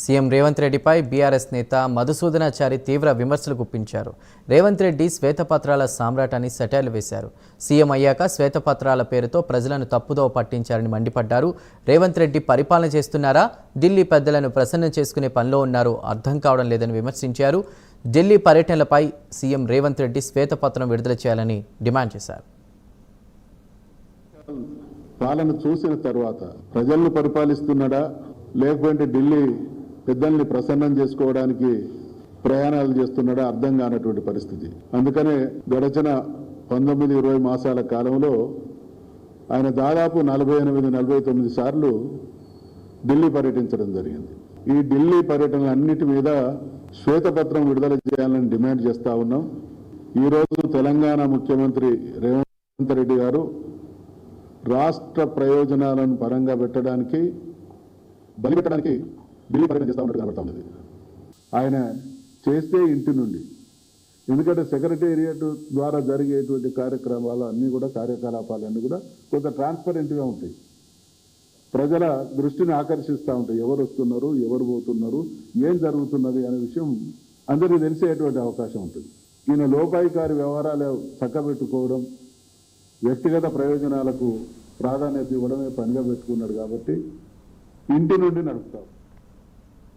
CM Revanth రెడ్డిపై BRS నేత మధుసూదనాచారి తీవ్ర విమర్శలు గుప్పించారు. రేవంత్ రెడ్డి శ్వేతపత్రాల సామ్రాట్ అని సెటైల్ వేశారు. సీఎం అయ్యాక శ్వేతపత్రాల పేరుతో ప్రజలను తప్పుదోవ పట్టించారని మండిపడ్డారు. రేవంత్ రెడ్డి పరిపాలన చేస్తున్నారా? ఢిల్లీ పెద్దలను ప్రసన్నం చేసుకునే పనిలో ఉన్నారు అర్థం కావడం లేదని విమర్శించారు. ఢిల్లీ పర్యటనలపై సీఎం రేవంత్ రెడ్డి శ్వేతపత్రం విడుదల చేయాలని డిమాండ్ చేశారు. పాలన చూసిన తర్వాత ప్రజలను పరిపాలిస్తున్నాడా? లేకపోతే ఢిల్లీ పెద్దల్ని ప్రసన్నం చేసుకోవడానికి ప్రయాణాలు చేస్తున్నాడా అర్థం కానటువంటి పరిస్థితి. అందుకనే గడచిన పంతొమ్మిది ఇరవై మాసాల కాలంలో ఆయన దాదాపు నలభై ఎనిమిది నలభై తొమ్మిది సార్లు ఢిల్లీ పర్యటించడం జరిగింది. ఈ ఢిల్లీ పర్యటనలన్నిటి మీద శ్వేతపత్రం విడుదల చేయాలని డిమాండ్ చేస్తూ ఉన్నాం. ఈరోజు తెలంగాణ ముఖ్యమంత్రి రేవంత్ రెడ్డి గారు రాష్ట్ర ప్రయోజనాలను పరంగా పెట్టడానికి బలిపెట్టడానికి బిల్లు పర్యటన చేస్తా ఉన్నట్టు కనబడతా ఉన్నది ఆయన చేస్తే ఇంటి నుండి. ఎందుకంటే సెక్రటేరియట్ ద్వారా జరిగేటువంటి కార్యక్రమాలు అన్నీ కూడా కార్యకలాపాలన్నీ కూడా కొంత ట్రాన్స్పరెంట్గా ఉంటాయి. ప్రజల దృష్టిని ఆకర్షిస్తూ ఉంటాయి. ఎవరు వస్తున్నారు ఎవరు పోతున్నారు ఏం జరుగుతున్నది అనే విషయం అందరికీ తెలిసేటువంటి అవకాశం ఉంటుంది. ఈయన లోపాయికారి వ్యవహారాలు చక్కబెట్టుకోవడం వ్యక్తిగత ప్రయోజనాలకు ప్రాధాన్యత ఇవ్వడమే పనిగా పెట్టుకున్నాడు కాబట్టి ఇంటి నుండి నడుపుతాం.